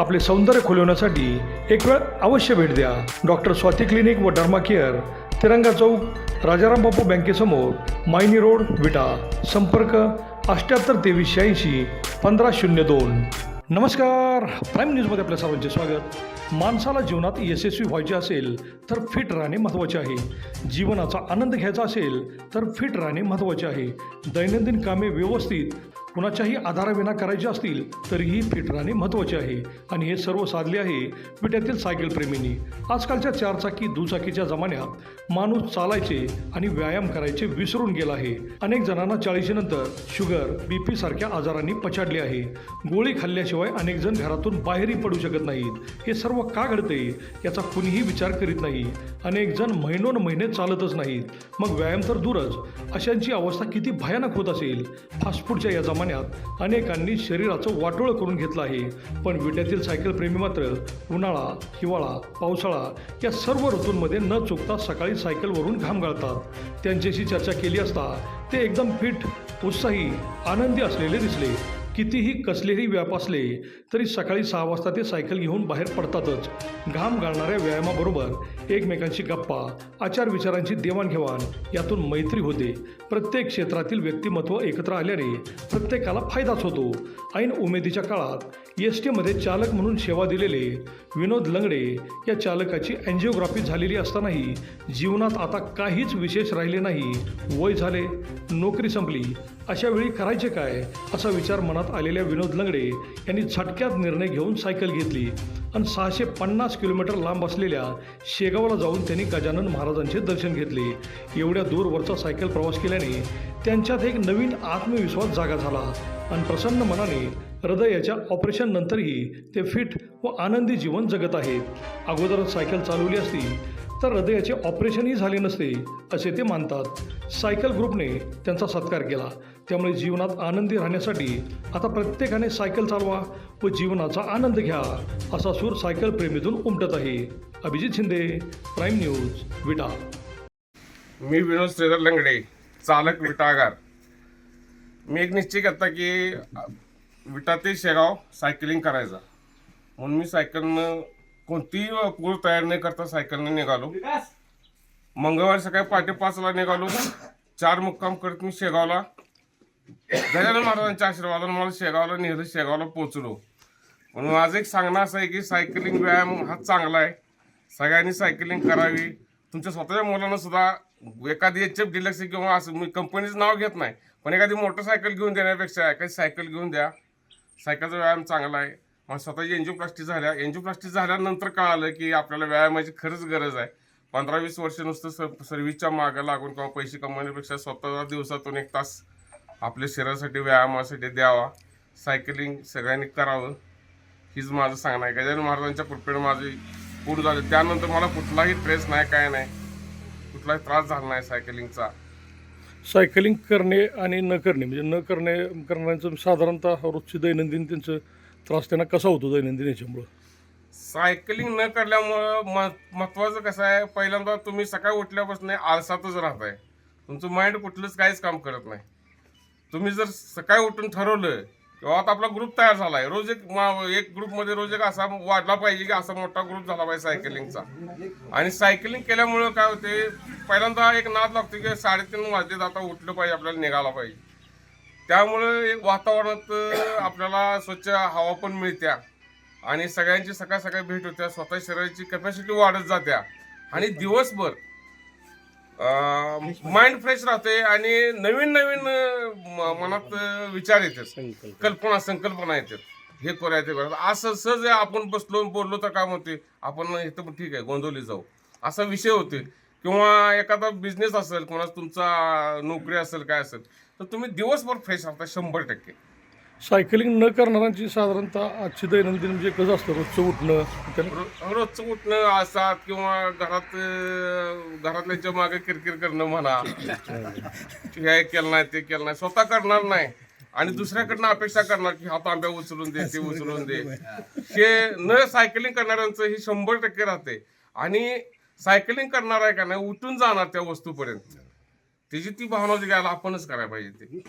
आपले सौंदर्य खुलवण्यासाठी एक वेळ अवश्य भेट द्या. डॉक्टर स्वाती क्लिनिक व डर्मा केअर तिरंगा चौक राजाराम बापू बँकेसमोर मायनी रोड विटा. संपर्क अष्ट्याहत्तर तेवीस शहाऐंशी पंधरा शून्य दोन. नमस्कार. प्राईम न्यूजमध्ये आपल्या सर्वांचे स्वागत. माणसाला जीवनात यशस्वी व्हायचे असेल तर फिट राहणे महत्त्वाचे आहे. जीवनाचा आनंद घ्यायचा असेल तर फिट राहणे महत्त्वाचे आहे. दैनंदिन कामे व्यवस्थित कुणाच्याही आधाराविना करायची असतील तरीही फिट राहणे महत्त्वाचे आहे. आणि हे सर्व साधले आहे विट्यातील सायकलप्रेमींनी आजकालच्या चारचाकी दुचाकीच्या जमान्यात माणूस चालायचे आणि व्यायाम करायचे विसरून गेला आहे. अनेक जणांना चाळीशीनंतर शुगर बी पी सारख्या आजारांनी पछाडले आहे. गोळी खाल्ल्याशिवाय अनेक जण घरातून बाहेरही पडू शकत नाहीत. हे सर्व का घडते याचा कुणीही विचार करीत नाही. अनेक जण महिनोन महिने चालतच नाहीत. मग व्यायाम तर दूरच. अशांची अवस्था किती भयानक होत असेल? फास्ट फूडच्या या प्रमाणात अनेकांनी शरीराचं वाटोळं करून घेतलं आहे. पण विट्यातील सायकलप्रेमी मात्र उन्हाळा हिवाळा पावसाळा या सर्व ऋतूंमध्ये न चुकता सकाळी सायकलवरून घाम गाळतात. त्यांच्याशी चर्चा केली असता ते एकदम फिट उत्साही आनंदी असलेले दिसले. कितीही कसलेही व्याप असले तरी सकाळी सहा वाजता ते सायकल घेऊन बाहेर पडतातच. घाम गाळणाऱ्या व्यायामाबरोबर एकमेकांशी गप्पा आचार विचारांची देवाणघेवाण यातून मैत्री होते. प्रत्येक क्षेत्रातील व्यक्तिमत्व एकत्र आल्याने प्रत्येकाला फायदाच होतो. ऐन उमेदीच्या काळात एस टीमध्ये चालक म्हणून सेवा दिलेले विनोद लंगडे या चालकाची अँजिओग्राफी झालेली असतानाही जीवनात आता काहीच विशेष राहिले नाही. वय झाले नोकरी संपली अशा वेळी करायचे काय? असा विचार मनात आलेल्या विनोद लंगडे यांनी झटक्यात निर्णय घेऊन सायकल घेतली आणि सहाशे पन्नास किलोमीटर लांब असलेल्या शेगावला जाऊन त्यांनी गजानन महाराजांचे दर्शन घेतले. एवढ्या दूरवरचा सायकल प्रवास केल्याने त्यांच्यात एक नवीन आत्मविश्वास जागा झाला आणि प्रसन्न मनाने हृदयाच्या ऑपरेशन नंतरही ते फिट व आनंदी जीवन जगत आहेत. अगोदरच सायकल चालवली असती तर हृदयाचे ऑपरेशनही झाले नसते असे ते मानतात. सायकल ग्रुपने त्यांचा सत्कार केला. त्यामुळे जीवनात आनंदी राहण्यासाठी आता प्रत्येकाने सायकल चालवा व जीवनाचा आनंद घ्या असा सूर सायकल प्रेमीतून उमटत आहे. Abhijit Shinde prime news Vita. मी विनोद श्रीधर लंगडे चालक विटागार मी एक निश्चय करता की विटा ते शेगाव सायकलिंग करायचा. म्हणून मी सायकलनं कोणतीही पूर तयार न करता सायकलने निघालो. मंगळवारी सकाळी पहाटे पाचला निघालो. चार मुक्काम करत मी शेगावला. गजानन महाराजांच्या आशीर्वादाने मला शेगावला नेलं शेगावला पोहोचलो. म्हणून माझं एक सांगणं असं आहे की सायकलिंग व्यायाम हा चांगला आहे. सगळ्यांनी सायकलिंग करावी. तुमच्या स्वतःच्या मुलांना सुद्धा एखादी एच एफ डिलक्स किंवा असं मी कंपनीचं नाव घेत नाही. पण एखादी मोटरसायकल घेऊन देण्यापेक्षा एखादी सायकल घेऊन द्या. सायकलचा व्यायाम चांगला आहे. मग स्वतःची एन्जिओप्लास्टी झाल्या. एन्जिओप्लास्टी झाल्यानंतर कळालं की आपल्याला व्यायामाची खरंच गरज आहे. पंधरा वीस वर्ष नुसतं स- सर्व्हिसच्या मागं लागून किंवा पैसे कमवण्यापेक्षा स्वतः दिवसातून एक तास आपल्या शरीरासाठी व्यायामासाठी द्यावा. सायकलिंग सगळ्यांनी करावं. हीच माझं सांगणं आहे. गजानन महाराजांच्या कृपेने माझी पूर्ण झाली. त्यानंतर मला कुठलाही ट्रेस नाही काय नाही. कुठलाही त्रास झाला नाही सायकलिंगचा. सायकलिंग करणे आणि न करणे म्हणजे न करणे करण्याचं साधारणतः रोजची दैनंदिन त्यांचं त्रास त्यांना कसा होतो दैनंदिन याच्यामुळं? सायकलिंग न करल्यामुळं म- महत्वाचं कसं आहे पहिल्यांदा तुम्ही सकाळी उठल्यापासून आळसातच राहताय. तुमचं माइंड कुठलंच काहीच काम करत नाही. तुम्ही जर सकाळी उठून ठरवलं किंवा आता आपला ग्रुप तयार झाला आहे रोज एक मा- एक ग्रुपमध्ये रोज एक असा वाढला पाहिजे की असा मोठा ग्रुप झाला पाहिजे सायकलिंगचा. आणि सायकलिंग केल्यामुळं काय होते पहिल्यांदा एक नाद लागतो की साडेतीन वाजले आता उठलं पाहिजे आपल्याला निघाला पाहिजे. त्यामुळं एक वातावरणात आपल्याला स्वच्छ हवा पण मिळत्या. आणि सगळ्यांची सकाळ सकाळी भेट होत्या. स्वतः शरीराची कॅपॅसिटी वाढत जात्या. आणि दिवसभर माइंड फ्रेश राहते आणि नवीन नवीन मनात विचार येतात. कल्पना संकल्पना येतात. हे करूया ते असं सहज आपण बसलो बोललो तर काय म्हणते आपण इथं पण ठीक आहे गोंधवली जाऊ. असा विषय होते किंवा एखादा बिझनेस असेल कोणाचा तुमचा नोकरी असेल काय असेल तर तुम्ही दिवसभर फ्रेश राहता शंभर टक्के. सायकलिंग न करणाऱ्यांची साधारणतः आजची दैनंदिन म्हणजे कसं असतं रोजचं उठणं रो- रोजचं उठणं असतात किंवा घरात अं, घरातल्याच्या मागे किरकिर करणं म्हणा. हे केलं नाही ते केलं नाही स्वतः करणार नाही. आणि दुसऱ्याकडनं अपेक्षा करणार की हा तांब्या उचलून दे ते उचलून दे. हे न सायकलिंग करणाऱ्यांचं हे शंभर टक्के राहते. आणि सायकलिंग करणार आहे का नाही उठून जाणार त्या वस्तूपर्यंत. त्याची ती भावना घ्यायला आपणच करायला पाहिजे ते.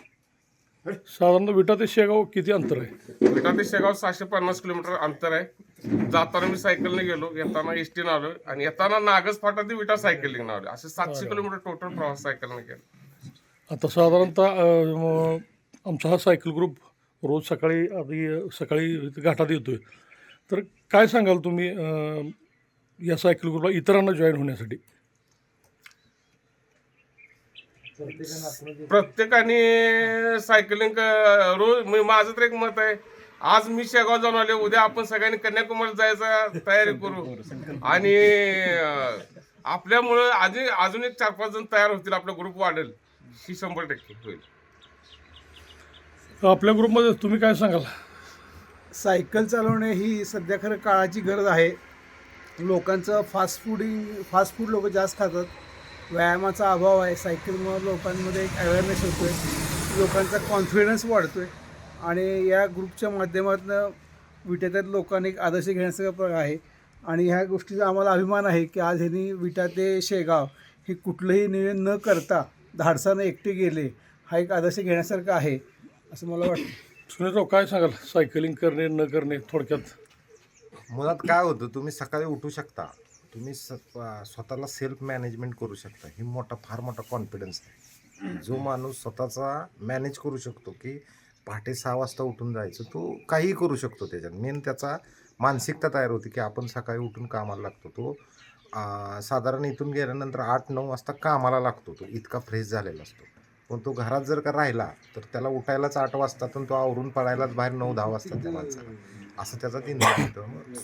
साधारणतः विटा ते शेगाव किती अंतर आहे? विटा ते शेगाव सहाशे पन्नास किलोमीटर अंतर आहे. जाताना मी सायकलने गेलो येताना एस टीनं आलो आणि येताना नागज फाटा ते विटा सायकलिंग आलो. असे सातशे किलोमीटर टोटल प्रवास सायकलने केला. आता साधारणतः अं, म, आमचा हा सायकल ग्रुप रोज सकाळी आधी सकाळी घाटात येतोय. तर काय सांगाल तुम्ही अं, या सायकल ग्रुपला इतरांना जॉईन होण्यासाठी. प्रत्येकाने सायकलिंग क- रोज म्हणजे माझं तर एक मत आहे आज मी शेगाव जाऊन आले उद्या आपण सगळ्यांनी कन्याकुमारी जायचा तयारी करू. आणि अं, आपल्यामुळं अजून अजून एक चार पाच जण तयार होतील आपला ग्रुप वाढेल ही शंभर टक्के होईल. आपल्या ग्रुपमध्ये तुम्ही काय सांगाल? सायकल चालवणे ही सध्या खरं काळाची गरज आहे. लोकांचं फास्ट फूडिंग फास्ट फूड लोक जास्त खातात. व्यायामाचा अभाव आहे. सायकलमुळे लोकांमध्ये एक अवेअरनेस होतो आहे लोकांचा कॉन्फिडन्स वाढतो आहे आणि या ग्रुपच्या माध्यमातून विट्यातील लोकांनी एक आदर्श घेण्यासारखं प्र- आहे. आणि ह्या गोष्टीचा आम्हाला अभिमान आहे की आज ह्यांनी विटा ते शेगाव हे कुठलंही नियोजन न करता धाडसानं एकटे गेले हा एक आदर्श घेण्यासारखा आहे असं मला वाटतं. सुनीलराव काय सांगाल? सायकलिंग करणे न करणे थोडक्यात? मुळात काय होतं तुम्ही सकाळी उठू शकता. तुम्ही स स्वतःला सेल्फ मॅनेजमेंट करू शकता. ही मोठा फार मोठा कॉन्फिडन्स आहे. जो माणूस स्वतःचा मॅनेज करू शकतो की पहाटे सहा वाजता उठून जायचं तो काहीही करू शकतो त्याच्यात. मेन त्याचा मानसिकता तयार होती की आपण सकाळी उठून कामाला लागतो. तो साधारण इथून गेल्यानंतर आठ नऊ वाजता कामाला लागतो. तो इतका फ्रेश झालेला असतो. पण तो घरात जर का राहिला तर त्याला उठायलाच आठ वाजता तो आवरून पडायलाच बाहेर नऊ दहा वाजता त्या माणसाला. असं त्याचा ते नाव होतं.